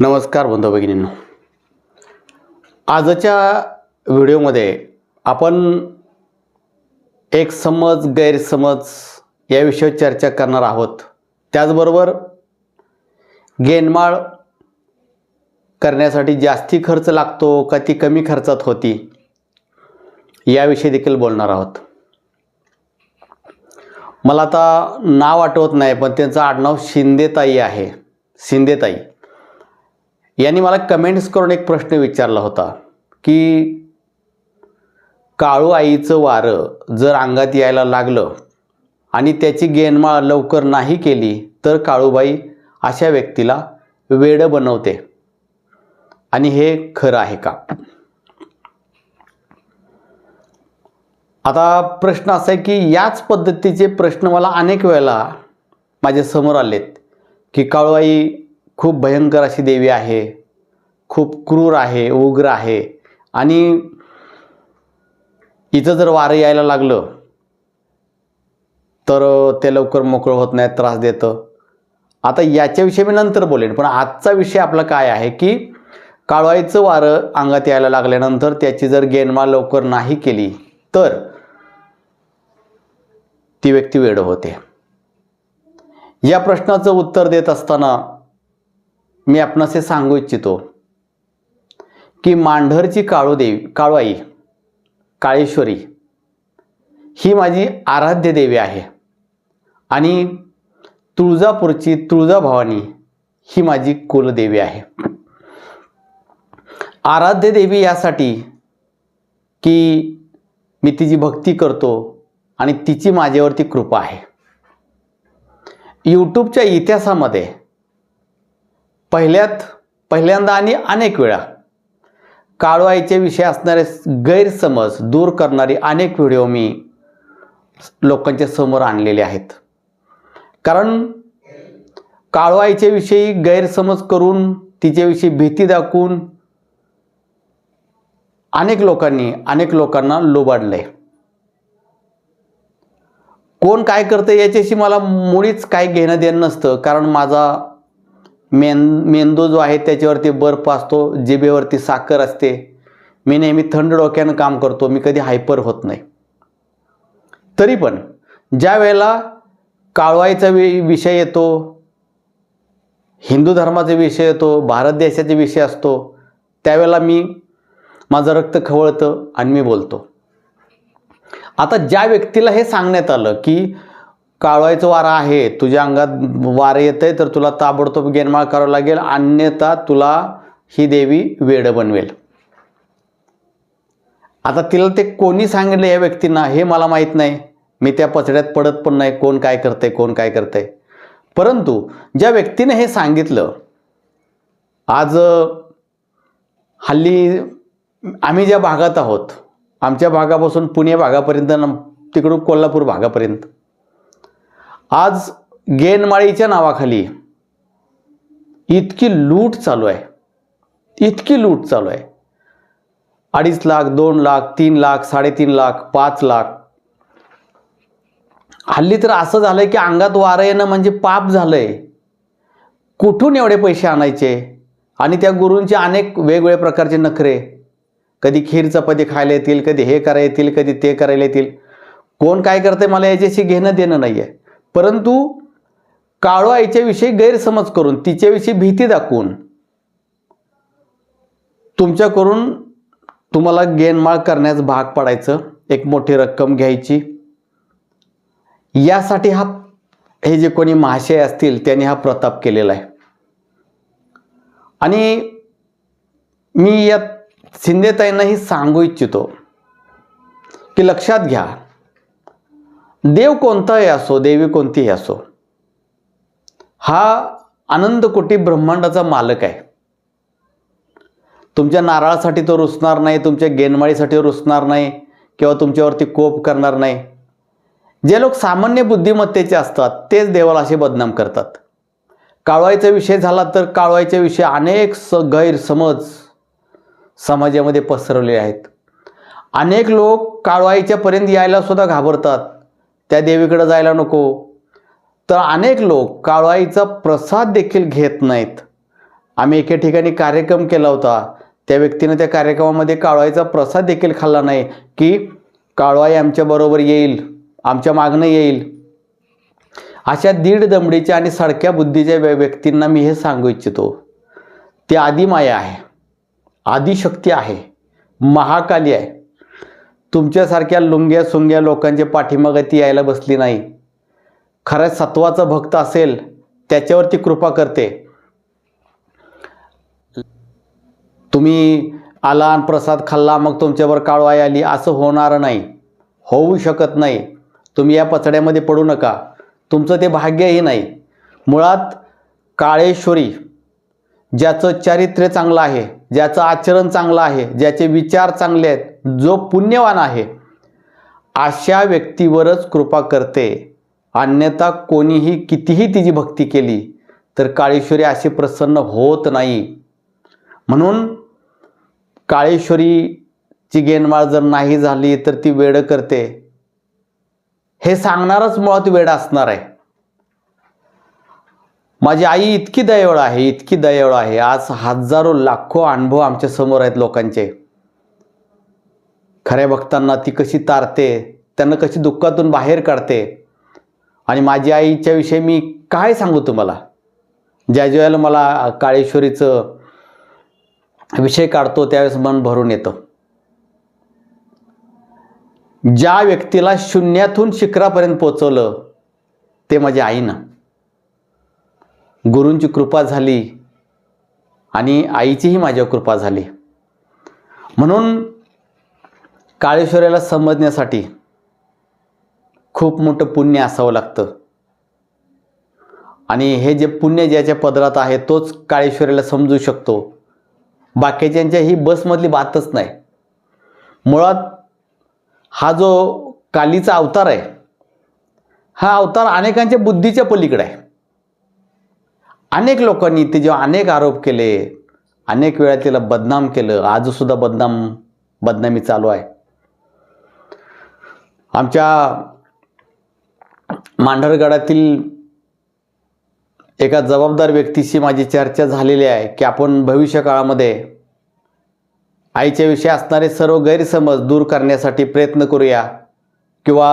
नमस्कार बंधू भगिनींनो. आजच्या व्हिडिओमध्ये आपण एक समज गैरसमज या विषयावर चर्चा करणार आहोत. त्याचबरोबर गेनमाळ करण्यासाठी जास्ती खर्च लागतो का ती कमी खर्चात होती याविषयी देखील बोलणार आहोत. मला आता नाव आठवत नाही पण त्यांचं आडनाव शिंदेताई आहे. शिंदेताई. यांनी मला कमेंट्स करून एक प्रश्न विचारला होता की काळू आईचं वारं जर अंगात यायला लागलं आणि त्याची गेनमाळ लवकर नाही केली तर काळूबाई अशा व्यक्तीला वेडं बनवते. आणि हे खरं आहे का? आता प्रश्न असा आहे की याच पद्धतीचे प्रश्न मला अनेक वेळेला माझ्यासमोर आलेत की काळूबाई खूप भयंकर अशी देवी आहे. खूप क्रूर आहे उग्र आहे. आणि इथं जर वारं यायला लागलं तर ते लवकर मोकळं होत नाही त्रास देतं. आता याच्याविषयी मी नंतर बोलेन पण आजचा विषय आपला काय आहे की काळवाईचं वारं अंगात यायला लागल्यानंतर त्याची जर गेनमा लवकर नाही केली तर ती व्यक्ती वेड होते. या प्रश्नाचं उत्तर देत असताना मी आपणास हे सांगू इच्छितो की मांढरची काळूदेवी काळूआई काळेश्वरी ही माझी आराध्य देवी आहे. आणि तुळजापूरची तुळजाभवानी ही माझी कुलदेवी आहे. आराध्य देवी यासाठी की मी तिची भक्ती करतो आणि तिची माझ्यावरती कृपा आहे. यूट्यूबच्या इतिहासामध्ये पहिल्यात पहिल्यांदा आणि अनेक वेळा. काळवाईचे विषय असणारे गैरसमज दूर करणारे अनेक व्हिडिओ मी लोकांच्या समोर आणलेले आहेत. कारण काळवाईच्या विषयी गैरसमज करून तिच्याविषयी भीती दाखवून अनेक लोकांनी अनेक लोकांना लोबाडलंय. कोण काय करतं याच्याशी मला मुळीच काय घेणं देणं नसतं कारण माझा मेन मेंदू जो आहे त्याच्यावरती बर्फ असतो जिभेवरती साखर असते. मी नेहमी थंड डोक्यानं काम करतो मी कधी हायपर होत नाही. तरी पण ज्या वेळेला काळवाईचा वि विषय येतो हिंदू धर्माचा विषय येतो भारत देशाचा विषय असतो त्यावेळेला मी माझं रक्त खवळतं आणि मी बोलतो. आता ज्या व्यक्तीला हे सांगण्यात आलं की काळवायचं वारा आहे. तुझ्या अंगात वारं येतं आहे तर तुला ताबडतोब गेनमाळ करावं लागेल. अन्यथा तुला ही देवी वेड बनवेल. आता तिला ते कोणी सांगितलं या व्यक्तींना? हे मला माहीत नाही. मी त्या पचड्यात पडत पण नाही. कोण काय करतंय? कोण काय करतंय? परंतु ज्या व्यक्तीने हे सांगितलं आज हल्ली आम्ही ज्या भागात आहोत आमच्या भागापासून पुणे भागापर्यंत तिकडून कोल्हापूर भागापर्यंत आज गेनमाळीच्या नावाखाली इतकी लूट चालू आहे. इतकी लूट चालू आहे. अडीच लाख दोन लाख तीन लाख साडेतीन लाख पाच लाख. हल्ली तर असं झालंय की अंगात वारं येणं म्हणजे पाप झालंय. कुठून एवढे पैसे आणायचे? आणि त्या गुरूंचे अनेक वेगवेगळ्या प्रकारचे नखरे. कधी खीर चपाती खायला येतील कधी हे करायला येतील कधी ते करायला येतील. कोण काय करते मला याच्याशी घेणं देणं नाही आहे परंतु काळू आईच्याविषयी गैरसमज करून तिच्याविषयी भीती दाखवून तुमच्याकडून तुम्हाला गेनमाळ करण्यास भाग पडायचं एक मोठी रक्कम घ्यायची. यासाठी हा हे जे कोणी महाशय असतील त्यांनी हा प्रताप केलेला आहे. आणि मी या शिंदेताईंनाही सांगू इच्छितो की लक्षात घ्या देव कोणताही असो देवी कोणतीही असो हा आनंद कोटी ब्रह्मांडाचा मालक आहे. तुमच्या नारळासाठी तो रुसणार नाही तुमच्या गेनमाळीसाठी रुसणार नाही किंवा तुमच्यावरती कोप करणार नाही. जे लोक सामान्य बुद्धिमत्तेचे असतात तेच देवाला असे बदनाम करतात. काळवाईचा विषय झाला तर काळवायच्या विषयी अनेक स गैरसमज समाजामध्ये पसरवले आहेत. अनेक लोक काळवाईच्यापर्यंत यायला सुद्धा घाबरतात. त्या देवीकडे जायला नको. तर अनेक लोक काळवाईचा प्रसाद देखील घेत नाहीत. आम्ही एके ठिकाणी कार्यक्रम केला होता. त्या व्यक्तीनं त्या कार्यक्रमामध्ये काळवाईचा प्रसाद देखील खाल्ला नाही की काळवाई आमच्याबरोबर येईल आमच्या मागणं येईल. अशा दीड दमडीच्या आणि सडक्या बुद्धीच्या व्य- व्यक्तींना मी हे सांगू इच्छितो. ती आदिमाया आहे. आदिशक्ती आहे. महाकाली आहे. तुमच्यासारख्या लुंग्या सुंग्या लोकांच्या पाठीमागे ती यायला बसली नाही. खरंच सत्वाचा भक्त असेल त्याच्यावरती कृपा करते. तुम्ही आला आणि प्रसाद खाल्ला मग तुमच्यावर काळवाई आली असं होणार नाही. होऊ शकत नाही. तुम्ही या पचड्यामध्ये पडू नका. तुमचं ते भाग्यही नाही. मुळात काळेश्वरी ज्याचं चारित्र्य चांगलं आहे ज्याचं आचरण चांगलं आहे ज्याचे विचार चांगले आहेत जो पुण्यवान आहे अशा व्यक्तीवरच कृपा करते. अन्यथा कोणीही कितीही तिची भक्ती केली तर काळेश्वरी अशी प्रसन्न होत नाही. म्हणून काळेश्वरीची गेनमाळ जर नाही झाली तर ती वेड करते. हे सांगणारच मुळात वेड असणार आहे. माझी आई इतकी दयाळू आहे इतकी दयाळू आहे. आज हजारो लाखो अनुभव आमच्यासमोर आहेत लोकांचे. खऱ्या भक्तांना ती कशी तारते त्यांना कशी दुःखातून बाहेर काढते. आणि माझी आईच्या विषयी मी काय सांगू तुम्हाला? ज्या ज्यावेळेला मला काळेश्वरीचं विषय काढतो त्यावेळेस मन भरून येतं. ज्या व्यक्तीला शून्यातून शिखरापर्यंत पोचवलं ते माझ्या आईनं. गुरूंची कृपा झाली आणि आईचीही माझ्यावर कृपा झाली. म्हणून काळेश्वराला समजण्यासाठी खूप मोठं पुण्य असावं लागतं. आणि हे जे पुण्य ज्याच्या पदरात आहे तोच काळेश्वराला समजू शकतो. बाकीच्यांच्या ही बसमधली बातच नाही. मुळात हा जो कालीचा अवतार आहे हा अवतार अनेकांच्या बुद्धीच्या पलीकडे आहे. अनेक लोकांनी ते जेव्हा अनेक आरोप केले अनेक वेळा तिला बदनाम केलं आजसुद्धा बदनाम बदनामी चालू आहे. आमच्या मांढरगडातील एका जबाबदार व्यक्तीशी माझी चर्चा झालेली आहे की आपण भविष्य काळामध्ये आईच्या विषयी असणारे सर्व गैरसमज दूर करण्यासाठी प्रयत्न करूया किंवा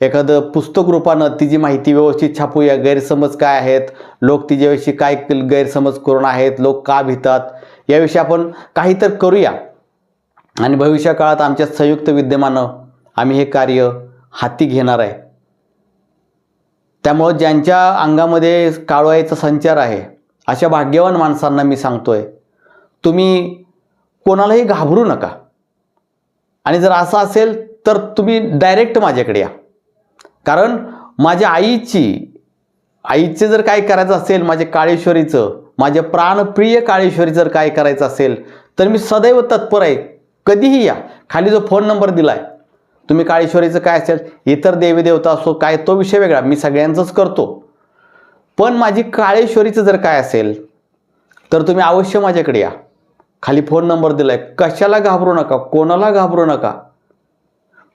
एखादं पुस्तक रूपानं तिची माहिती व्यवस्थित छापूया गैरसमज काय आहेत? लोक तिच्याविषयी काय गैरसमज करून आहेत? लोक का भितात? याविषयी आपण काही तर करूया. आणि भविष्य काळात आमच्या संयुक्त विद्यमानं आम्ही हे कार्य हाती घेणार आहे. त्यामुळं ज्यांच्या अंगामध्ये काळवाईचा संचार आहे अशा भाग्यवान माणसांना मी सांगतोय तुम्ही कोणालाही घाबरू नका. आणि जर असं असेल तर तुम्ही डायरेक्ट माझ्याकडे या. कारण माझ्या आईची आईचे जर काय करायचं असेल माझ्या काळेश्वरीचं माझ्या प्राणप्रिय काळेश्वरी जर काय करायचं असेल तर मी सदैव तत्पर आहे. कधीही या. खाली जो फोन नंबर दिला आहे तुम्ही काळेश्वरीचं काय असेल इतर देवीदेवता असो काय तो विषय वेगळा. मी सगळ्यांचंच करतो. पण माझी काळेश्वरीचं जर काय असेल तर तुम्ही अवश्य माझ्याकडे या. खाली फोन नंबर दिला आहे कशाला घाबरू नका? कोणाला घाबरू नका?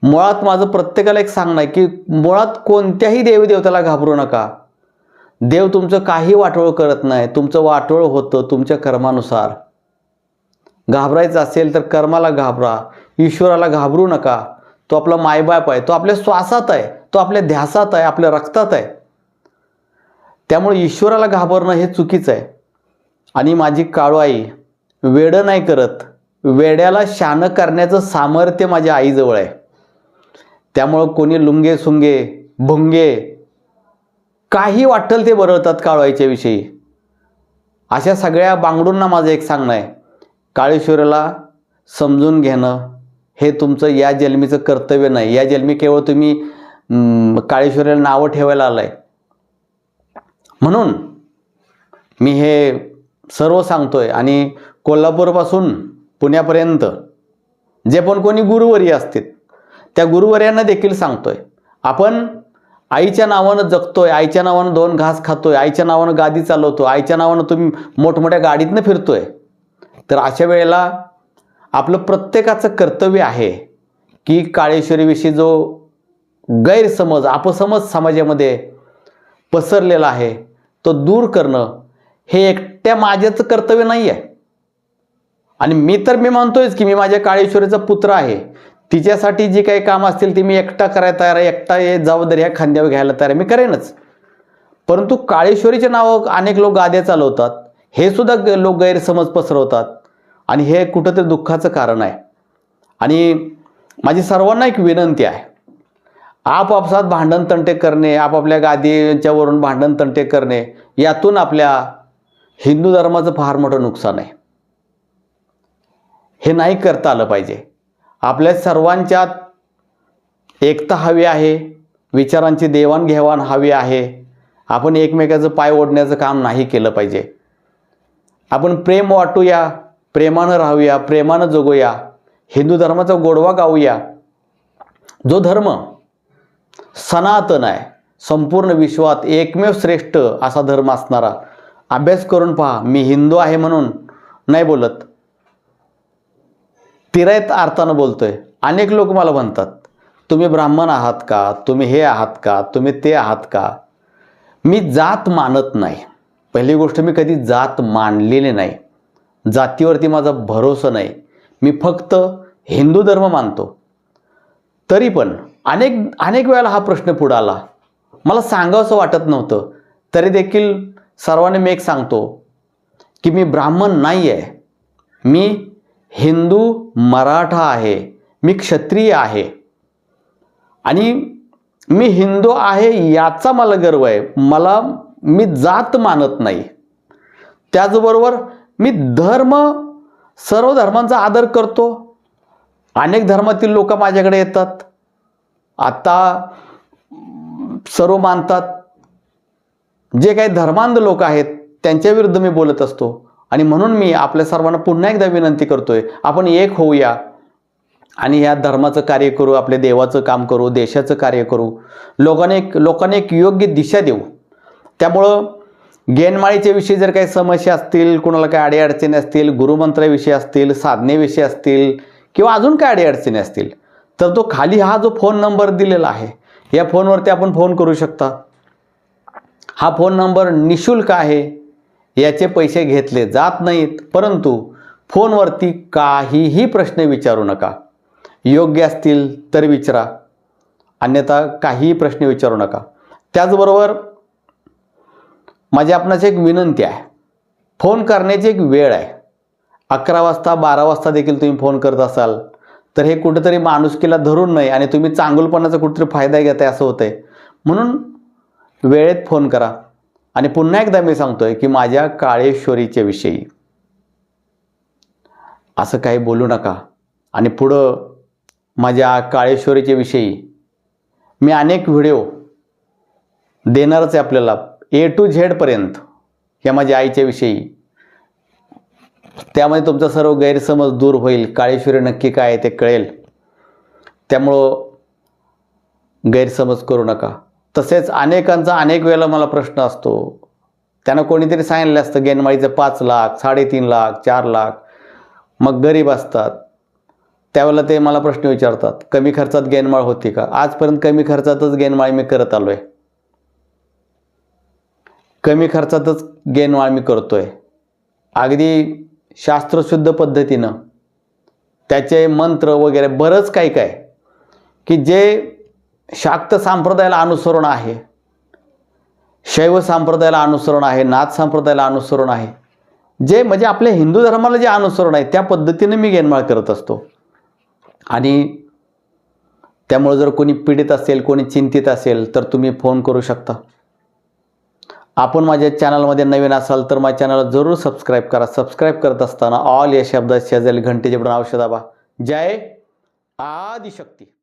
मुळात माझं प्रत्येकाला एक सांगणं आहे की मुळात कोणत्याही देवदेवताला घाबरू नका. देव तुमचं काही वाटोळ करत नाही. तुमचं वाटोळ होतं तुमच्या कर्मानुसार. घाबरायचं असेल तर कर्माला घाबरा. ईश्वराला घाबरू नका. तो आपला मायबाप आहे. तो आपल्या श्वासात आहे. तो आपल्या ध्यासात आहे. आपल्या रक्तात आहे. त्यामुळे ईश्वराला घाबरणं हे चुकीचं आहे. आणि माझी काळूआई वेडं नाही करत. वेड्याला शानं करण्याचं सामर्थ्य माझ्या आईजवळ आहे. त्यामुळं कोणी लुंगे सुंगे भुंगे काही वाटेल ते बरळतात काळवाईच्या विषयी. अशा सगळ्या बांगडूंना माझं एक सांगणं आहे. काळेश्वराला समजून घेणं हे तुमचं या जन्मीचं कर्तव्य नाही. या जन्मी केवळ तुम्ही काळेश्वराला नावं ठेवायला आलं आहे म्हणून मी हे सर्व सांगतोय आणि कोल्हापूरपासून पुण्यापर्यंत जे पण कोणी गुरुवरी असतील त्या गुरुवर्यांना देखील सांगतोय. आपण आईच्या नावानं जगतोय आईच्या नावानं दोन घास खातोय आईच्या नावानं गादी चालवतो आईच्या नावानं तुम्ही मोठमोठ्या गाडीतनं फिरतोय. तर अशा वेळेला आपलं प्रत्येकाचं कर्तव्य आहे की काळेश्वरीविषयी जो गैरसमज अपसमज समाजामध्ये पसरलेला आहे तो दूर करणं हे एकट्या माझ्याचं कर्तव्य नाही आहे आणि मी तर मी म्हणतोयच की मी माझ्या काळेश्वरीचा पुत्र आहे. तिच्यासाठी जी काही काम असतील ती मी एकटा करायला तयार आहे. एकटा हे जबाबदारी ह्या खांद्यावर घ्यायला तयार आहे. मी करेनच. परंतु काळेश्वरीचे नावं अनेक लोक गाद्या चालवतात. हे सुद्धा ग- लोक गैरसमज पसरवतात. आणि हे कुठंतरी दुःखाचं कारण आहे. आणि माझी सर्वांना एक विनंती आहे. आपापसात भांडण तंटे करणे आपापल्या गादीच्यावरून भांडण तंटे करणे यातून आपल्या हिंदू धर्माचं फार मोठं नुकसान आहे. हे नाही करता आलं पाहिजे. आपल्या सर्वांच्यात एकता हवी आहे विचारांची देवाणघेवाण हवी आहे. आपण एकमेकाचं पाय ओढण्याचं काम नाही केलं पाहिजे. आपण प्रेम वाटूया प्रेमानं राहूया प्रेमानं जगूया हिंदू धर्माचा गोडवा गाऊया. जो धर्म सनातन आहे संपूर्ण विश्वात एकमेव श्रेष्ठ असा धर्म असणारा अभ्यास करून पहा मी हिंदू आहे म्हणून नाही बोलत. तिरायत अर्थानं बोलतोय अनेक लोक मला म्हणतात तुम्ही ब्राह्मण आहात का? तुम्ही हे आहात का? तुम्ही ते आहात का? मी जात मानत नाही. पहिली गोष्ट मी कधी जात मानलेली नाही. जातीवरती माझा भरोसा नाही. मी फक्त हिंदू धर्म मानतो. तरी पण अनेक अनेक वेळेला हा प्रश्न पुढं आला. मला सांगावंसं वाटत नव्हतं. तरी देखील सर्वांनी मी एक सांगतो की मी ब्राह्मण नाही आहे मी हिंदू मराठा आहे मी क्षत्रिय आहे. आणि मी हिंदू आहे याचा मला गर्व आहे. मला मी जात मानत नाही. त्याचबरोबर मी धर्म सर्व धर्मांचा आदर करतो. अनेक धर्मातील लोक माझ्याकडे येतात. आता सर्व मानतात. जे काही धर्मांध लोक आहेत त्यांच्या विरुद्ध मी बोलत असतो. आणि म्हणून मी आपल्या सर्वांना पुन्हा एकदा विनंती करतोय आपण एक होऊया आणि ह्या धर्माचं कार्य करू आपल्या देवाचं काम करू देशाचं कार्य करू. लोकांना एक लोकांना एक योग्य दिशा देऊ. त्यामुळं गेनमाळीच्या विषयी जर काही समस्या असतील कोणाला काही अडीअडचणी असतील गुरुमंत्राविषयी असतील साधनेविषयी असतील किंवा अजून काय अडीअडचणी असतील तर तो खाली हा जो फोन नंबर दिलेला आहे या फोनवरती आपण फोन करू शकता. हा फोन नंबर निशुल्क आहे. याचे पैसे घेतले जात नाहीत. परंतु फोनवरती काहीही प्रश्न विचारू नका. योग्य असतील तर विचारा. अन्यथा काहीही प्रश्न विचारू नका. त्याचबरोबर माझी आपणाची एक विनंती आहे. फोन करण्याची एक वेळ आहे. अकरा वाजता बारा वाजता देखील तुम्ही फोन करत असाल तर हे कुठेतरी माणुसकीला धरून नाही आणि तुम्ही चांगुलपणाचा कुठेतरी फायदा घेताय असं होतंय. म्हणून वेळेत फोन करा. आणि पुन्हा एकदा मी सांगतोय की माझ्या काळेश्वरीच्या विषयी. असं काही बोलू नका. आणि पुढं माझ्या काळेश्वरीच्या विषयी मी अनेक व्हिडिओ देणारच आहे आपल्याला. ए टू झेडपर्यंत या माझ्या आईच्या विषयी. त्यामध्ये तुमचा सर्व गैरसमज दूर होईल. काळेश्वरी नक्की काय आहे ते कळेल. त्यामुळं गैरसमज करू नका. तसेच अनेकांचा अनेक वेळेला मला प्रश्न असतो. त्यांना कोणीतरी सांगितलं असतं गेनमाळीचं पाच लाख साडेतीन लाख चार लाख. मग गरीब असतात. त्यावेळेला ते मला प्रश्न विचारतात कमी खर्चात गेनमाळ होती का? आजपर्यंत कमी खर्चातच गेनमाळ मी करत आलो आहे कमी खर्चातच गेनमाळ मी करतो आहे अगदी शास्त्रशुद्ध पद्धतीनं. त्याचे मंत्र वगैरे बरंच काही काय. की जे शाक्त संप्रदायाला अनुसरण आहे. शैव संप्रदायाला अनुसरण आहे नाथ संप्रदायाला अनुसरण आहे. जे म्हणजे आपल्या हिंदू धर्माला जे अनुसरण आहे त्या पद्धतीने मी गेनमाळ करत असतो. आणि त्यामुळे जर कोणी पीडित असेल कोणी चिंतित असेल तर तुम्ही फोन करू शकता. आपण माझ्या चॅनलमध्ये नवीन असाल तर माझ्या चॅनलला जरूर सबस्क्राईब करा. सबस्क्राईब करत असताना ऑल या शब्दात शेजारी घंटेचे पण दाबा. जय आदिशक्ती.